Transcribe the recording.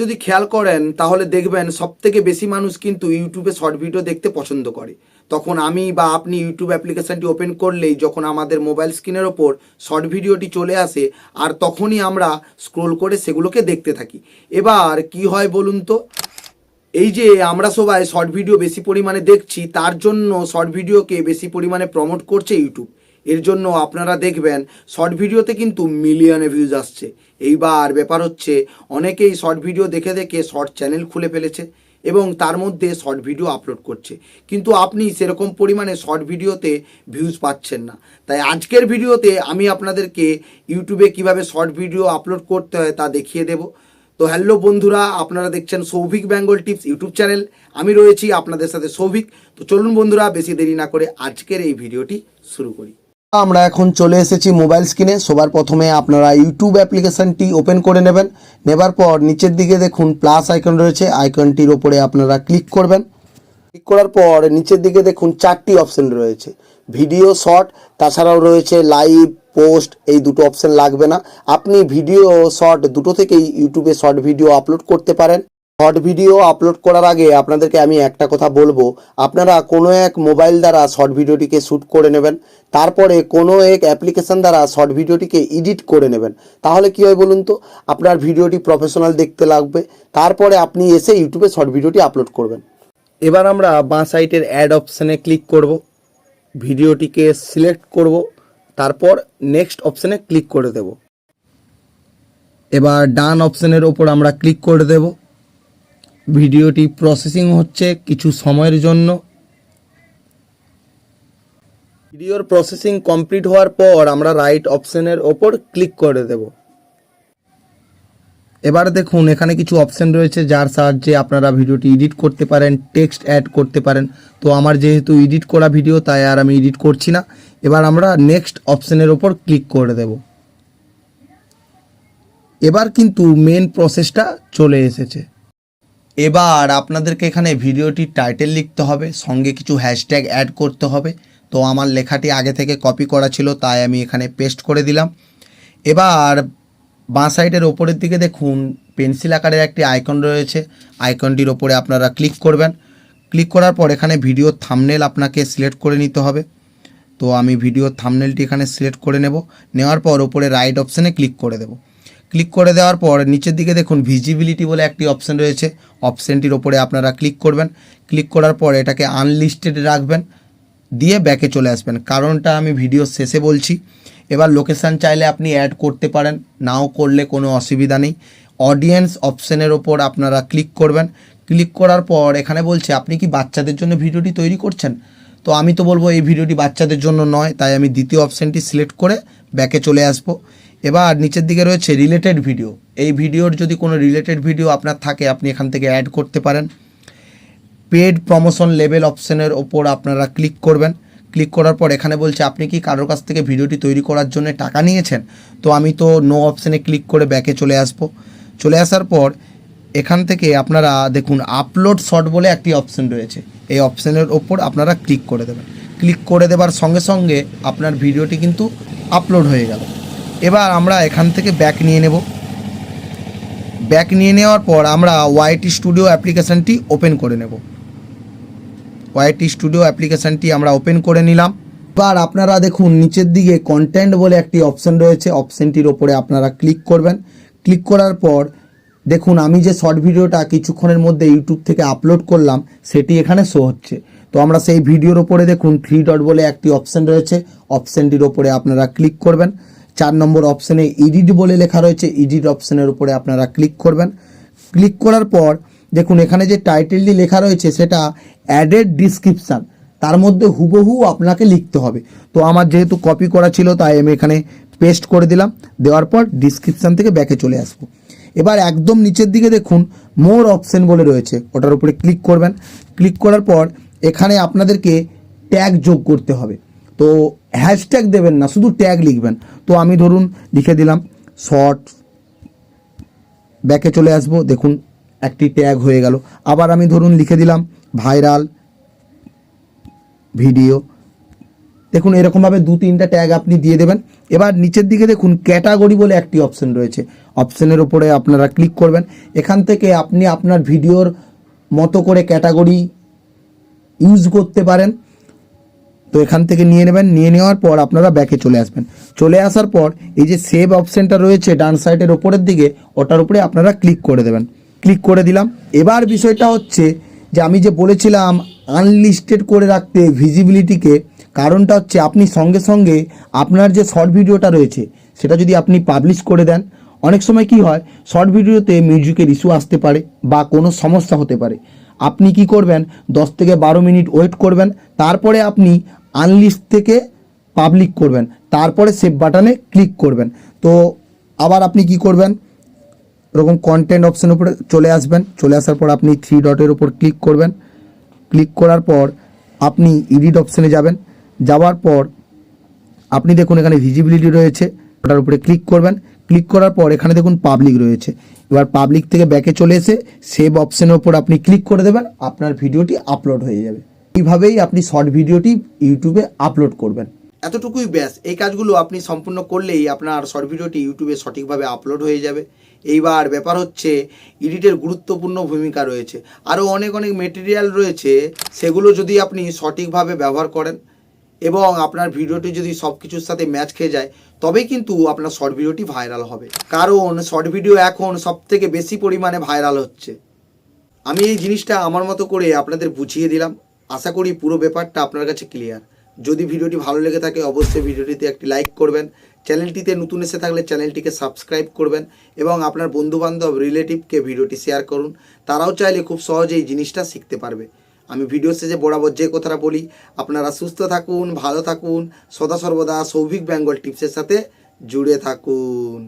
যদি খেয়াল করেন, তাহলে দেখবেন সব থেকে বেশি মানুষ কিন্তু ইউটিউবে শর্ট ভিডিও দেখতে পছন্দ করে। তখন আমি বা আপনি ইউটিউব অ্যাপ্লিকেশনটি ওপেন করলেই যখন আমাদের মোবাইল স্ক্রিনের ওপর শর্ট ভিডিওটি চলে আসে, আর তখনই আমরা স্ক্রোল করে সেগুলোকে দেখতে থাকি। এবার কি হয় বলুন তো? এই যে আমরা সবাই শর্ট ভিডিও বেশি পরিমাণে দেখছি, তার জন্য শর্ট ভিডিওকে বেশি পরিমাণে প্রমোট করছে ইউটিউব। এর জন্য আপনারা দেখবেন শর্ট ভিডিওতে কিন্তু মিলিয়নে ভিউজ আসছে। এইবার ব্যাপার হচ্ছে, অনেকেই শর্ট ভিডিও দেখে দেখে শর্ট চ্যানেল খুলে ফেলেছে এবং তার মধ্যে শর্ট ভিডিও আপলোড করছে। কিন্তু আপনি সেরকম পরিমাণে শর্ট ভিডিওতে ভিউজ পাচ্ছেন না। তাই আজকের ভিডিওতে আমি আপনাদেরকে ইউটিউবে কীভাবে শর্ট ভিডিও আপলোড করতে হয় তা দেখিয়ে দেবো। তো হ্যালো বন্ধুরা, আপনারা দেখছেন Souvik Bengal tips YouTube channel. আমি রয়েছি আপনাদের সাথে সৌভিক। তো চলুন বন্ধুরা, বেশি দেরি না করে আজকের এই ভিডিওটি শুরু করি। আমরা এখন চলে এসেছি মোবাইল স্ক্রিনে। সবার প্রথমে আপনারা ইউটিউব অ্যাপ্লিকেশনটি ওপেন করে নেবেন। নেবার পর নিচের দিকে দেখুন প্লাস আইকন রয়েছে। আইকনটির ওপরে আপনারা ক্লিক করবেন। ক্লিক করার পর নিচের দিকে দেখুন চারটি অপশন রয়েছে। ভিডিও শর্ট, তাছাড়াও রয়েছে লাইভ, পোস্ট, এই দুটো অপশন লাগবে না। আপনি ভিডিও শর্ট, দুটো থেকেই ইউটিউবে শর্ট ভিডিও আপলোড করতে পারেন। শর্ট ভিডিও আপলোড করার আগে আপনাদেরকে আমি একটা কথা বলব। আপনারা কোনো এক মোবাইল দ্বারা শর্ট ভিডিওটিকে শ্যুট করে নেবেন, তারপরে কোনো এক অ্যাপ্লিকেশন দ্বারা শর্ট ভিডিওটিকে এডিট করে নেবেন। তাহলে কি হয় বলুন তো, আপনার ভিডিওটি প্রফেশনাল দেখতে লাগবে, তারপরে আপনি এসে ইউটিউবে শর্ট ভিডিওটি আপলোড করবেন। এবার আমরা বাঁ সাইটের অ্যাড অপশানে ক্লিক করব ভিডিওটিকে সিলেক্ট করব, তারপর নেক্সট অপশানে ক্লিক করে দেব। এবার ডান অপশানের ওপর আমরা ক্লিক করে দেব। ভিডিওটি প্রসেসিং হচ্ছে কিছু সময়ের জন্য। ভিডিওর প্রসেসিং কমপ্লিট হওয়ার পর আমরা রাইট অপশানের ওপর ক্লিক করে দেব। এবার দেখুন, এখানে কিছু অপশন রয়েছে যার সাহায্যে আপনারা ভিডিওটি এডিট করতে পারেন টেক্সট অ্যাড করতে পারেন। তো আমার যেহেতু এডিট করা ভিডিও তাই আর আমি এডিট করছি না। এবার আমরা নেক্সট অপশনের ওপর ক্লিক করে দেব। এবার কিন্তু মেন প্রসেসটা চলে এসেছে। এবার আপনাদেরকে এখানে ভিডিওটির টাইটেল লিখতে হবে, সঙ্গে কিছু হ্যাশট্যাগ অ্যাড করতে হবে। তো আমার লেখাটি আগে থেকে কপি করা ছিল, তাই আমি এখানে পেস্ট করে দিলাম। এবার বাঁ সাইডের ওপরের দিকে দেখুন পেন্সিল আকারের একটি আইকন রয়েছে। আইকনটির ওপরে আপনারা ক্লিক করবেন। ক্লিক করার পর এখানে ভিডিও থামনেল আপনাকে সিলেক্ট করে নিতে হবে। তো আমি ভিডিও থামনেলটি এখানে সিলেক্ট করে নেব। নেওয়ার পর ওপরে রাইট অপশানে ক্লিক করে দেব। ক্লিক করে দেওয়ার পর নিচের দিকে দেখুন ভিজিবিলিটি বলে একটি অপশান রয়েছে। অপশানটির ওপরে আপনারা ক্লিক করবেন। ক্লিক করার পর এটাকে আনলিস্টেড রাখবেন। দিয়ে ব্যাকে চলে আসবেন। কারণটা আমি ভিডিও শেষে বলছি। এবার লোকেশান চাইলে আপনি অ্যাড করতে পারেন। নাও করলে কোনো অসুবিধা নেই। অডিয়েন্স অপশানের ওপর আপনারা ক্লিক করবেন। ক্লিক করার পর এখানে বলছে, আপনি কি বাচ্চাদের জন্য ভিডিওটি তৈরি করছেন? তো আমি তো বলব, এই ভিডিওটি বাচ্চাদের জন্য নয়। তাই আমি দ্বিতীয় অপশানটি সিলেক্ট করে ব্যাকে চলে আসব। এবার নিচের দিকে রয়েছে রিলেটেড ভিডিও এই ভিডিওর যদি কোনো রিলেটেড ভিডিও আপনার থাকে, আপনি এখান থেকে অ্যাড করতে পারেন। পেড প্রমোশন লেভেল অপশনের ওপর আপনারা ক্লিক করবেন। ক্লিক করার পর এখানে বলছে, আপনি কি কারোর কাছ থেকে ভিডিওটি তৈরি করার জন্য টাকা নিয়েছেন? তো আমি তো নো অপশানে ক্লিক করে ব্যাকে চলে আসব। চলে আসার পর এখান থেকে আপনারা দেখুন আপলোড শর্ট বলে একটি অপশন রয়েছে। এই অপশানের ওপর আপনারা ক্লিক করে দেবেন। ক্লিক করে দেবার সঙ্গে সঙ্গে আপনার ভিডিওটি কিন্তু আপলোড হয়ে গেল। এবার আমরা এখান থেকে ব্যাক নিয়ে নেব। ব্যাক নিয়ে নেওয়ার পর আমরা ওয়াইটি স্টুডিও অ্যাপ্লিকেশানটি ওপেন করে নেব। ওয়াইটি স্টুডিও অ্যাপ্লিকেশানটি আমরা ওপেন করে নিলাম। এবার আপনারা দেখুন, নিচের দিকে কন্টেন্ট বলে একটি অপশন রয়েছে। অপশনটির ওপরে আপনারা ক্লিক করবেন। ক্লিক করার পর দেখুন, আমি যে শর্ট ভিডিওটা কিছুক্ষণের মধ্যে ইউটিউব থেকে আপলোড করলাম, সেটি এখানে শো হচ্ছে। তো আমরা সেই ভিডিওর ওপরে দেখুন থ্রি ডট বলে একটি অপশন রয়েছে। অপশনটির ওপরে আপনারা ক্লিক করবেন। চার নম্বর অপশানে এডিট বলে লেখা রয়েছে। এডিট অপশনের উপরে আপনারা ক্লিক করবেন। ক্লিক করার পর দেখুন, এখানে যে টাইটেলটি লেখা রয়েছে, সেটা অ্যাডেড ডিসক্রিপশান তার মধ্যে হুবহু আপনাকে লিখতে হবে। তো আমার যেহেতু কপি করা ছিল, তাই আমি এখানে পেস্ট করে দিলাম। দেওয়ার পর ডিসক্রিপশান থেকে ব্যাকে চলে আসব। এবার একদম নিচের দিকে দেখুন মোর অপশন বলে রয়েছে। ওটার উপরে ক্লিক করবেন। ক্লিক করার পর এখানে আপনাদেরকে ট্যাগ যোগ করতে হবে। তো হ্যাশট্যাগ দেবেন না, শুধু ট্যাগ লিখবেন। তো আমি ধরুন লিখে দিলাম শর্ট ব্যাকে চলে আসব, দেখুন একটি ট্যাগ হয়ে গেল। আবার আমি ধরুন লিখে দিলাম ভাইরাল ভিডিও দেখুন, এরকমভাবে দু তিনটা ট্যাগ আপনি দিয়ে দেবেন। এবার নিচের দিকে দেখুন ক্যাটাগরি বলে একটি অপশন রয়েছে। অপশনের ওপরে আপনারা ক্লিক করবেন। এখান থেকে আপনি আপনার ভিডিওর মতো করে ক্যাটাগরি ইউজ করতে পারেন। তো এখান থেকে নিয়ে নেবেন। নিয়ে নেওয়ার পর আপনারা ব্যাকে চলে আসবেন। চলে আসার পর এই যে সেভ অপশনটা রয়েছে ডান সাইডের ওপরের দিকে, ওটার উপরে আপনারা ক্লিক করে দেবেন। ক্লিক করে দিলাম। এবার বিষয়টা হচ্ছে যে আমি যে বলেছিলাম আনলিস্টেড করে রাখতে ভিজিবিলিটিকে কারণটা হচ্ছে আপনি সঙ্গে সঙ্গে আপনার যে শর্ট ভিডিওটা রয়েছে, সেটা যদি আপনি পাবলিশ করে দেন, অনেক সময় কি হয় শর্ট ভিডিওতে মিউজিকের ইস্যু আসতে পারে বা কোনো সমস্যা হতে পারে। আপনি কি করবেন, দশ থেকে বারো মিনিট ওয়েট করবেন। তারপরে আপনি আনলিস্ট থেকে পাবলিক করবেন। তারপরে সেভ বাটনে ক্লিক করবেন। তো আবার আপনি কি করবেন? এরকম কন্টেন্ট অপশানের উপরে চলে আসবেন। চলে আসার পর আপনি থ্রি ডটের উপর ক্লিক করবেন। ক্লিক করার পর আপনি এডিট অপশানে যাবেন। যাওয়ার পর আপনি দেখুন এখানে ভিজিবিলিটি রয়েছে। ওটার উপরে ক্লিক করবেন। ক্লিক করার পর এখানে দেখুন পাবলিক রয়েছে। এবার পাবলিক থেকে ব্যাকে চলে এসে সেভ অপশানের উপর আপনি ক্লিক করে দেবেন। আপনার ভিডিওটি আপলোড হয়ে যাবে। এইভাবেই আপনি শর্ট ভিডিওটি ইউটিউবে আপলোড করবেন। এতটুকুই ব্যাস। এই কাজগুলো আপনি সম্পূর্ণ করলেই আপনার শর্ট ভিডিওটি ইউটিউবে সঠিকভাবে আপলোড হয়ে যাবে। এইবার ব্যাপার হচ্ছে, এডিটের গুরুত্বপূর্ণ ভূমিকা রয়েছে। আরও অনেক অনেক মেটেরিয়াল রয়েছে, সেগুলো যদি আপনি সঠিকভাবে ব্যবহার করেন এবং আপনার ভিডিওটি যদি সব কিছুর সাথে ম্যাচ খেয়ে যায়, তবেই কিন্তু আপনার শর্ট ভিডিওটি ভাইরাল হবে। কারণ শর্ট ভিডিও এখন সব থেকে বেশি পরিমাণে ভাইরাল হচ্ছে। আমি এই জিনিসটা আমার মতো করে আপনাদের বুঝিয়ে দিলাম। আশা করি পুরো ব্যাপারটা আপনার কাছে ক্লিয়ার যদি ভিডিওটি ভালো লেগে থাকে, অবশ্যই ভিডিওটিতে একটি লাইক করবেন। চ্যানেলটিতে নতুন এসে থাকলে চ্যানেলটিকে সাবস্ক্রাইব করবেন এবং আপনার বন্ধুবান্ধব রিলেটিভকে ভিডিওটি শেয়ার করুন। তারাও চাইলে খুব সহজেই জিনিসটা শিখতে পারবে। আমি ভিডিও শেষে বরাবর যে কথাটা বলি, আপনারা সুস্থ থাকুন, ভালো থাকুন, সদা সর্বদা সৌভিক বেঙ্গল টিপসের সাথে জুড়ে থাকুন।